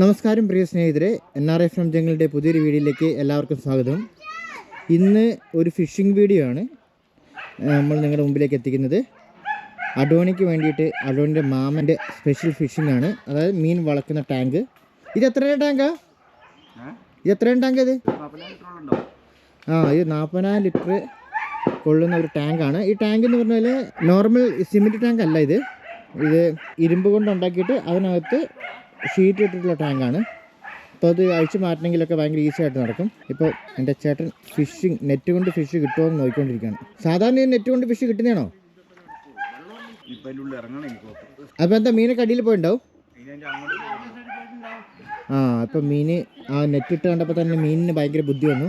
നമസ്കാരം പ്രിയ സ്നേഹിതരെ. എൻ ആർ എഫ് എം ജംഗിളിന്റെ പുതിയൊരു വീഡിയോയിലേക്ക് എല്ലാവർക്കും സ്വാഗതം. ഇന്ന് ഒരു ഫിഷിംഗ് വീഡിയോ ആണ്. നമ്മൾ നിങ്ങളുടെ മുമ്പിലേക്ക് എത്തിക്കുന്നത്. അഡോണിക്ക് വേണ്ടിയിട്ട് അഡോണിന്റെ മാമന്റെ സ്പെഷ്യൽ ഫിഷിംഗ് ആണ്. അതായത് മീൻ വളക്കുന്ന ടാങ്ക്. ഇത് എത്രയാണ് ടാങ്കാ? ഇത് എത്രയാണ് ടാങ്ക് ഇത്? ആ ഇത് നാൽപ്പതിനായിരം ലിറ്റർ കൊള്ളുന്ന ഒരു ടാങ്കാണ്. ഈ ടാങ്ക് എന്ന് പറഞ്ഞാൽ നോർമൽ സിമെന്റ് ടാങ്ക് അല്ല ഇത്. ഇത് ഇരുമ്പ് കൊണ്ട് ഉണ്ടാക്കിയിട്ട് അതിനകത്ത് ഷീറ്റ് ഇട്ടിട്ടുള്ള ടാങ്കാണ്. അപ്പോൾ അത് അഴിച്ചു മാറ്റണമെങ്കിലൊക്കെ ഭയങ്കര ഈസി ആയിട്ട് നടക്കും. ഇപ്പോൾ എന്റെ ചേട്ടൻ ഫിഷിങ് നെറ്റ് കൊണ്ട് ഫിഷ് കിട്ടുമോ എന്ന് നോക്കിക്കൊണ്ടിരിക്കുകയാണ്. സാധാരണ നെറ്റ് കൊണ്ട് ഫിഷ് കിട്ടുന്നതാണോ? അപ്പോൾ എന്താ മീനൊക്കെ അടിയിൽ പോയിണ്ടാവും ആ അപ്പോൾ മീൻ ആ നെറ്റ് ഇട്ട് കണ്ടപ്പോൾ തന്നെ മീനിന് ഭയങ്കര ബുദ്ധി വന്നു.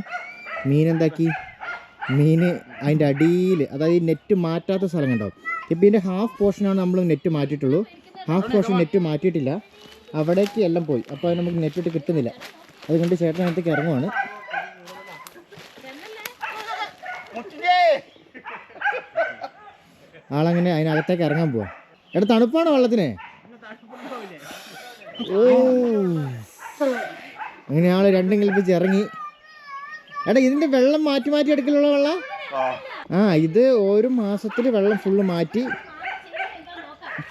മീൻ എന്താക്കി? മീൻ അതിന്റെ അടിയിൽ അതായത് നെറ്റ് മാറ്റാത്ത സ്ഥലം കണ്ടാവും ഇപ്പം ഇതിന്റെ ഹാഫ് പോർഷനാണ് നമ്മൾ നെറ്റ് മാറ്റിയിട്ടുള്ളൂ. ഹാഫ് പോർഷൻ നെറ്റ് മാറ്റിയിട്ടില്ല. അവിടേക്ക് എല്ലാം പോയി. അപ്പോൾ അത് നമുക്ക് നെറ്റ് ഇട്ട് കിട്ടുന്നില്ല. അതുകൊണ്ട് ചേട്ടൻ അതിനകത്തേക്ക് ഇറങ്ങുവാണ്. ആളങ്ങനെ അതിനകത്തേക്ക് ഇറങ്ങാൻ പോവാ? എടാ തണുപ്പാണോ വെള്ളത്തിന്? ഓ. അങ്ങനെ ആൾ രണ്ടും കൽപ്പിച്ച് ഇറങ്ങി. എടാ ഇതിന്റെ വെള്ളം മാറ്റി മാറ്റി എടുക്കലുള്ള വെള്ള? ആ. ഇത് ഒരു മാസത്തിൽ വെള്ളം ഫുള്ള് മാറ്റി.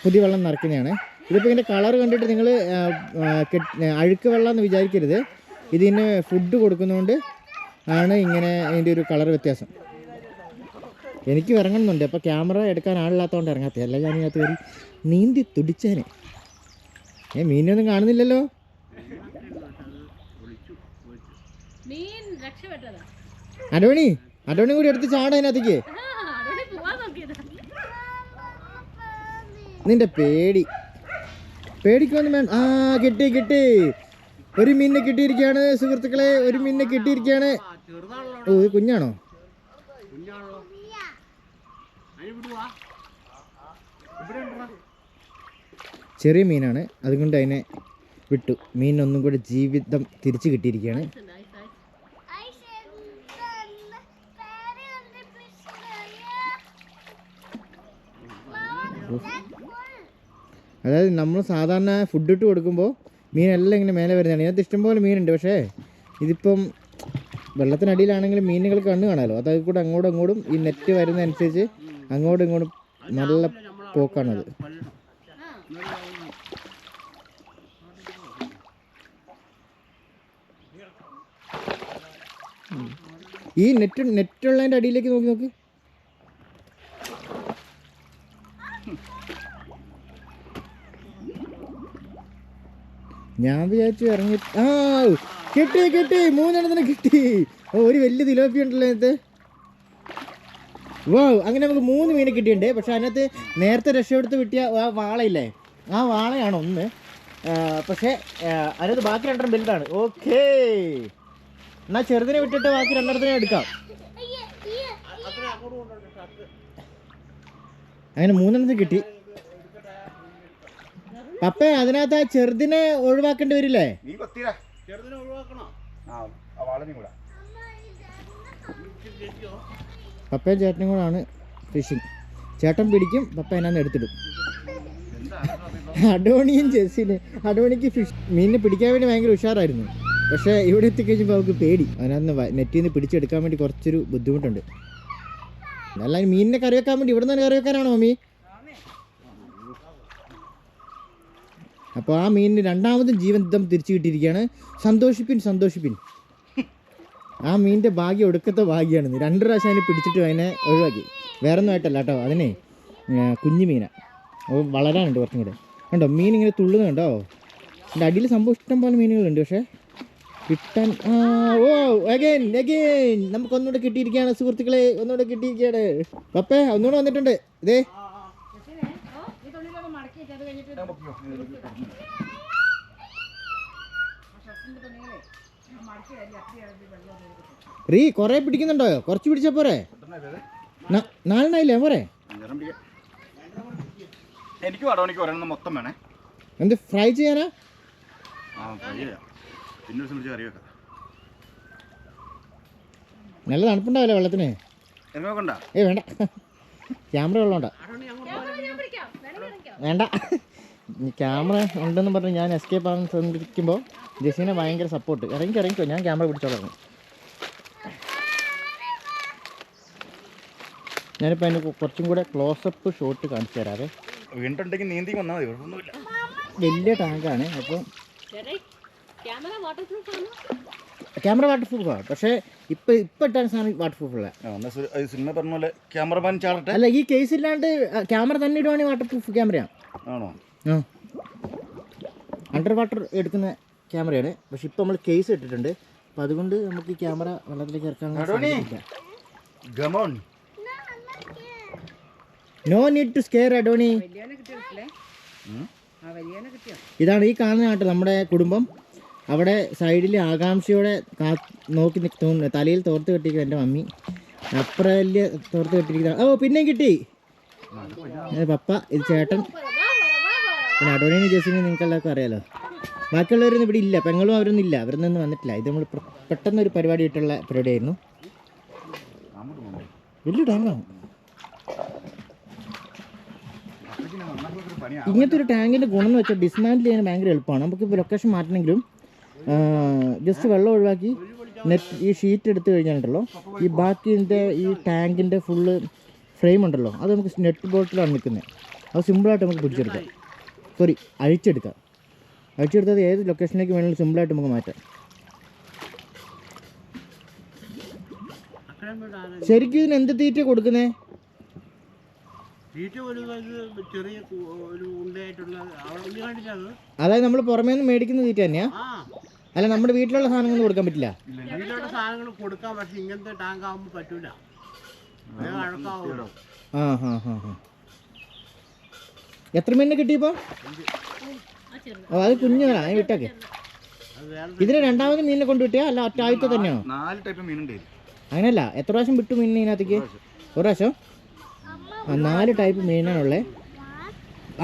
പുതിയ വെള്ളം നിറക്കുന്നതാണ് ഇതിപ്പോൾ ഇതിന്റെ കളർ കണ്ടിട്ട് നിങ്ങൾ അഴുക്ക് വെള്ളം എന്ന് വിചാരിക്കരുത്. ഇതിന് ഫുഡ് കൊടുക്കുന്നതുകൊണ്ട് ആണ് ഇങ്ങനെ ഇതിന്റെ ഒരു കളർ വ്യത്യാസം. എനിക്ക് ഇറങ്ങുന്നുണ്ട്. അപ്പോൾ ക്യാമറ എടുക്കാൻ ആളില്ലാത്തതുകൊണ്ട് ഇറങ്ങാത്ത. അല്ല ഞാൻ ഇതിനകത്ത് കയറി നീന്തി തുടിച്ചേനെ. ഏ മീനൊന്നും കാണുന്നില്ലല്ലോ? അടോണി അഡോണി കൂടി എടുത്ത് ചാടാ അതിനകത്തേക്ക്. നിന്റെ പേടി. പേടിക്കൊന്നും വേണ്ട ആ കിട്ടി കിട്ടി. ഒരു മീനിനെ കിട്ടിയിരിക്കുകയാണ് സുഹൃത്തുക്കളെ. ഒരു മീനിനെ കിട്ടിയിരിക്കുകയാണ്. ഓ ഇത് കുഞ്ഞാണോ? ചെറിയ മീനാണ്. അതുകൊണ്ട് അതിനെ വിട്ടു. മീനൊന്നും കൂടെ ജീവിതം തിരിച്ചു കിട്ടിയിരിക്കുകയാണ്. അതായത് നമ്മൾ സാധാരണ ഫുഡ് ഇട്ട് കൊടുക്കുമ്പോൾ മീനെല്ലാം ഇങ്ങനെ മേലെ വരുന്നതാണ്. ഇതിനകത്ത് ഇഷ്ടംപോലെ മീനുണ്ട്. പക്ഷേ ഇതിപ്പം വെള്ളത്തിനടിയിലാണെങ്കിലും മീനുകൾ കണ്ണു കാണാമല്ലോ അതായത് കൂടെ അങ്ങോട്ടും അങ്ങോട്ടും ഈ നെറ്റ് വരുന്നതനുസരിച്ച് അങ്ങോട്ടും ഇങ്ങോട്ടും നല്ല പോക്കാണത് ഈ നെറ്റ് നെറ്റുള്ളതിന്റെ അടിയിലേക്ക് നോക്കി നോക്ക്. ഞാൻ വിചാരിച്ചു ഇറങ്ങി ആ കിട്ടി കിട്ടി. മൂന്നെണ്ണത്തിന് കിട്ടി. ഓ ഒരു വലിയ തിലോപ്പി ഉണ്ടല്ലോ അതിനകത്ത്. വാ അങ്ങനെ നമുക്ക് മൂന്ന് മീനെ കിട്ടിയിട്ടുണ്ട്. പക്ഷെ അതിനകത്ത് നേരത്തെ രക്ഷപ്പെടുത്ത് കിട്ടിയ ആ വാളയില്ലേ? ആ വാളയാണ് ഒന്ന്. പക്ഷേ അതിനകത്ത് ബാക്കി രണ്ടെണ്ണം വലുതാണ്. ഓക്കേ. എന്നാ ചെറുതിനെ വിട്ടിട്ട് ബാക്കി രണ്ടെണ്ണത്തിനെ എടുക്കാം. അങ്ങനെ മൂന്നെണ്ണത്തിന് കിട്ടി. പപ്പേ അതിനകത്ത് ആ ചെറുതിനെ ഒഴിവാക്കേണ്ടി വരില്ലേ? നീ ചേട്ടനും ആ ആ വളനും കൂടെ. പപ്പയും ചേട്ടനും കൂടാണ് ഫിഷിങ് ചേട്ടൻ പിടിക്കും പപ്പ എന്നാന്ന് എടുത്തിടും. അഡോണിയും ജെസ്സിന് അഡോണിക്ക് ഫിഷ് മീനിനെ പിടിക്കാൻ വേണ്ടി ഭയങ്കര ഉഷാറായിരുന്നു. പക്ഷേ ഇവിടെ എത്തിക്കഴിഞ്ഞപ്പോൾ അവർക്ക് പേടി. അതിനകത്ത് നെറ്റിൽ നിന്ന് പിടിച്ചെടുക്കാൻ വേണ്ടി കുറച്ചൊരു ബുദ്ധിമുട്ടുണ്ട്. അല്ല മീനിനെ കറി വെക്കാൻ വേണ്ടി ഇവിടെ നിന്ന് കറി വെക്കാനാണോ മമ്മി അപ്പോൾ ആ മീനിന് രണ്ടാമതും ജീവൻ തിരിച്ചു കിട്ടിയിരിക്കുകയാണ് സന്തോഷിപ്പിൻ സന്തോഷിപ്പിൻ. ആ മീനിന്റെ ഭാഗ്യം ഒടുക്കത്തെ ഭാഗ്യമാണ് രണ്ട് പ്രാവശ്യം അതിനെ പിടിച്ചിട്ട് അതിനെ ഒഴിവാക്കി. വേറെ ഒന്നും ആയിട്ടല്ല കേട്ടോ. അതിനെ കുഞ്ഞു മീന. അപ്പോൾ വളരാനുണ്ട് കുറച്ചും കൂടെ. കണ്ടോ മീൻ ഇങ്ങനെ തുള്ളുന്നുണ്ടോ എന്റെ അടിയിൽ സംഭവം ഇഷ്ടം പോലെ മീനുകളുണ്ട്. പക്ഷേ കിട്ടാൻ ഓ അഗൈൻ അഗൈൻ നമുക്ക് ഒന്നുകൂടെ കിട്ടിയിരിക്കുകയാണ് സുഹൃത്തുക്കളെ. ഒന്നുകൂടെ കിട്ടിയിരിക്കുകയാണ്. പപ്പേ ഒന്നുകൂടെ വന്നിട്ടുണ്ട്. ഇതേ ഈ തുള്ളിലൊക്കെ മടക്കി വെച്ച് അത് കഴിഞ്ഞിട്ട് റീ കൊറേ പിടിക്കുന്നുണ്ടോ? കുറച്ച് പിടിച്ച പോരെ? നാലെണ്ണായില്ലേ? പോരെ? എനിക്ക് അടവണിക്ക് ഒരെണ്ണം മൊത്തം വേണേ. എന്ത് ഫ്രൈ ചെയ്യാനാ? നല്ല തണുപ്പുണ്ടാവില്ല വെള്ളത്തിന്? ഏ വേണ്ട. ക്യാമറ ഉള്ളതുകൊണ്ടാ ഞാൻ പിടിക്കാം വേണമെങ്കിൽ ഇറങ്ങിക്കോ. വേണ്ട. ക്യാമറ ഉണ്ടെന്ന് പറഞ്ഞ് ഞാൻ എസ്കേപ്പ് ആകാൻ ശ്രമിക്കുമ്പോൾ ജസീനെ ഭയങ്കര സപ്പോർട്ട് ഇറങ്ങി ഇറങ്ങിക്കോ. ഞാൻ ക്യാമറ പിടിച്ചോളാം ഞാനിപ്പോൾ അതിന് കുറച്ചും കൂടെ ക്ലോസപ്പ് ഷോട്ട് കാണിച്ചു തരാവേ. വീണ്ടുണ്ടെങ്കിൽ നീന്തി വന്നാൽ മതി വലിയ ടാങ്കാണ് അപ്പോൾ ക്യാമറ വാട്ടർ പ്രൂഫ് ആണ്. ക്യാമറ വാട്ടർ പ്രൂഫാണ് പക്ഷേ ഇപ്പം ഇപ്പം ഇട്ടാൻ സാധനം വാട്ടർ പ്രൂഫുള്ള സിനിമ പറഞ്ഞ പോലെ ക്യാമറമാൻ ചാടട്ടെ? അല്ല ഈ കേസ് ഇല്ലാണ്ട് ക്യാമറ തന്നെ ഇടുവാണെങ്കിൽ വാട്ടർ പ്രൂഫ് ക്യാമറയാണ് ആണോ? ആ. അണ്ടർ വാട്ടർ എടുക്കുന്ന ക്യാമറയാണ്. പക്ഷെ ഇപ്പൊ നമ്മൾ കേസ് ഇട്ടിട്ടുണ്ട്. അപ്പം അതുകൊണ്ട് നമുക്ക് ഈ ക്യാമറ വെള്ളത്തിലേക്ക് ഇറക്കാൻ no. Need to scare Adoni ഇതാണ് ഈ കാണുന്ന ആട്ട് നമ്മുടെ കുടുംബം. അവിടെ സൈഡിൽ ആകാംക്ഷയോടെ നോക്കി തോന്നുന്നു. തലയിൽ തോർത്ത് കെട്ടിയിരിക്കും എന്റെ മമ്മി. അപ്പുറം വലിയ തോർത്ത് കെട്ടിയിരിക്കുന്ന ഓ പിന്നെയും കിട്ടി. പപ്പ ഇത് ചേട്ടൻ. പിന്നെ അടോണിയും ജെസിനും നിങ്ങൾക്ക് എല്ലാവർക്കും അറിയാലോ. ബാക്കിയുള്ളവരൊന്നും ഇവിടെ ഇല്ല. പെങ്ങളും അവരൊന്നും ഇല്ല. അവരൊന്നും ഒന്നും വന്നിട്ടില്ല. ഇത് നമ്മൾ പെട്ടെന്ന് ഒരു പരിപാടി ആയിട്ടുള്ള പരിപാടിയായിരുന്നു. വലിയ ടാങ്കാണ് ഇങ്ങനത്തെ ഒരു ടാങ്കിന്റെ ഗുണം എന്ന് വെച്ചാൽ ഡിസ്മാൻഡിൽ ചെയ്യാൻ ഭയങ്കര എളുപ്പമാണ്. നമുക്ക് ലൊക്കേഷൻ മാറ്റണമെങ്കിലും ജസ്റ്റ് വെള്ളം ഒഴിവാക്കി. നെറ്റ് ഈ ഷീറ്റ് എടുത്തു കഴിഞ്ഞാലുണ്ടല്ലോ ഈ ബാക്കിന്റെ ഈ ടാങ്കിന്റെ ഫുള്ള് ഫ്രെയിം ഉണ്ടല്ലോ. അത് നമുക്ക് നെറ്റ് ബോട്ടിലാണ് നിൽക്കുന്നത് അത് സിമ്പിളായിട്ട് നമുക്ക് പിടിച്ചെടുക്കാം. സോറി അഴിച്ചെടുക്കാം. അഴിച്ചെടുത്തത് ഏത് ലൊക്കേഷനിലേക്ക് വേണമെങ്കിലും സിമ്പിളായിട്ട് നമുക്ക് മാറ്റാം. ശരിക്കും ഇതിന് എന്ത് തീറ്റ കൊടുക്കുന്നേ? അതായത് നമ്മൾ പുറമേന്ന് മേടിക്കുന്ന തീറ്റ തന്നെയാ? അല്ല നമ്മുടെ വീട്ടിലുള്ള സാധനങ്ങൾ കൊടുക്കാൻ പറ്റില്ല. വീട്ടിലുള്ള സാധനങ്ങൾ കൊടുക്കാം പക്ഷെ ഇങ്ങനത്തെ ടാങ്ക് ആകുമ്പോൾ പറ്റൂല. ആ ഹാ ഹാ ഹാ എത്ര മീനിനെ കിട്ടിയപ്പോ ഓ അത് കുഞ്ഞുങ്ങളാ അത് വിട്ടൊക്കെ. ഇതിന് രണ്ടാമത് മീനിനെ കൊണ്ട് വിട്ടിയാ? അല്ല ഒറ്റ ആദ്യത്തെ തന്നെയോ നാല് ടൈപ്പ് മീനുണ്ട്. അങ്ങനെയല്ല എത്ര പ്രാവശ്യം വിട്ടു മീനിനെ ഇതിനകത്തേക്ക്? ഒരു പ്രാവശ്യം. ആ നാല് ടൈപ്പ് മീനാണുള്ളത്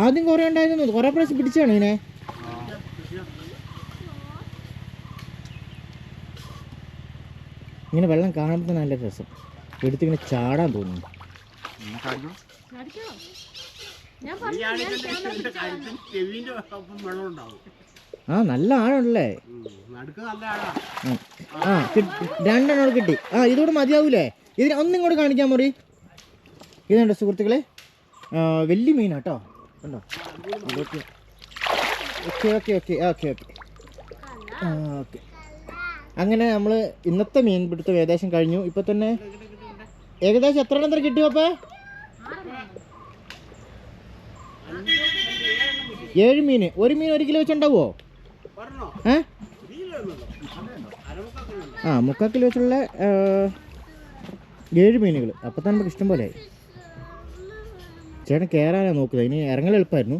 ആദ്യം കുറേ ഉണ്ടായിരുന്നു? കുറേ പ്രാവശ്യം പിടിച്ചാണ് ഇതിനെ? ഇങ്ങനെ വെള്ളം കാണുമ്പോൾ തന്നെ നല്ല രസം. എടുത്ത് ഇങ്ങനെ ചാടാൻ തോന്നുന്നു ആ നല്ല ആഴമുണ്ടല്ലേ ആ രണ്ടെണ്ണം കിട്ടി. ആ ഇതോട് മതിയാവൂലേ? ഇതിന് ഒന്നും ഇങ്ങോട്ട് കാണിക്കാൻ മുറി ഇതുണ്ട് സുഹൃത്തുക്കളെ? വലിയ മീനാ കേട്ടോ കണ്ടോ? Okay okay okay okay okay. Okay okay. അങ്ങനെ നമ്മൾ ഇന്നത്തെ മീൻ പിടുത്തം ഏകദേശം കഴിഞ്ഞു. ഇപ്പം തന്നെ ഏകദേശം എത്ര എണ്ണം കിട്ടി അപ്പ ഏഴ് മീൻ ഒരു മീൻ ഒരു കിലോ അരമുക്കൊക്കെ ആ മുക്കാൽ കിലോ വെച്ചുള്ള ഏഴ് മീനുകൾ അപ്പം തന്നെ നമുക്ക് ഇഷ്ടം പോലെ ആയി. ചേട്ടൻ കയറാനാണ് നോക്കുന്നത്. ഇനി ഇറങ്ങൽ എളുപ്പമായിരുന്നു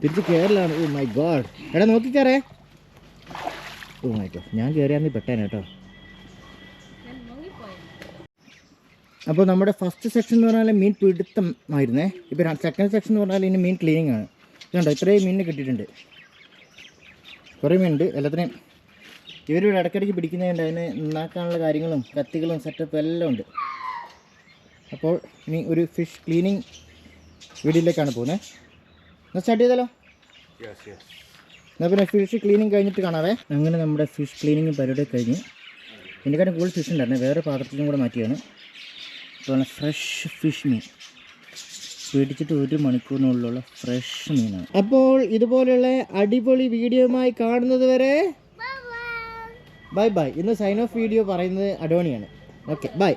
തിരിച്ച് കയറലാണ് ഓ മൈ ഗോഡ്. എടാ നോക്കി കയറേ ഓ ഞാൻ കയറിയാന്ന് പെട്ടേനെ കേട്ടോ. അപ്പോൾ നമ്മുടെ ഫസ്റ്റ് സെക്ഷൻ എന്ന് പറഞ്ഞാൽ മീൻ പിടുത്തം ആയിരുന്നേ ഇപ്പോൾ സെക്കൻഡ് സെക്ഷൻ എന്ന് പറഞ്ഞാൽ ഇനി മീൻ ക്ലീനിങ് ആണ്. ഇതുണ്ടോ? ഇത്രയും മീനിനെ കിട്ടിയിട്ടുണ്ട്. കുറേ മീനുണ്ട്. എല്ലാത്തിനെയും ഇവരിവിടെ ഇടയ്ക്കിടയ്ക്ക് പിടിക്കുന്നതുകൊണ്ട് അതിനെ നന്നാക്കാനുള്ള കാര്യങ്ങളും കത്തികളും സെറ്റപ്പും എല്ലാം ഉണ്ട്. അപ്പോൾ ഇനി ഒരു ഫിഷ് ക്ലീനിങ് വീഡിയോയിലേക്കാണ് പോകുന്നത്. എന്നാൽ സ്റ്റാർട്ട് ചെയ്താലോ. എന്നാൽ പിന്നെ ഫിഷ് ക്ലീനിങ് കഴിഞ്ഞിട്ട് കാണാവേ. അങ്ങനെ നമ്മുടെ ഫിഷ് ക്ലീനിങ് പരിപാടി കഴിഞ്ഞു. ഇതിനെക്കാട്ടും കൂടുതൽ ഫിഷ് ഉണ്ടായിരുന്നു. വേറെ പാത്രത്തിലും കൂടെ മാറ്റിയാണ് നല്ല ഫ്രഷ് ഫിഷ് മീൻ. പിടിച്ചിട്ട് ഒരു മണിക്കൂറിനുള്ളിലുള്ള ഫ്രഷ് മീനാണ്. അപ്പോൾ ഇതുപോലെയുള്ള അടിപൊളി വീഡിയോയുമായി കാണുന്നത് വരെ ബൈ ബൈ ഇന്ന് സൈൻ ഓഫ് വീഡിയോ പറയുന്നത് അഡോണിയാണ്. Okay bye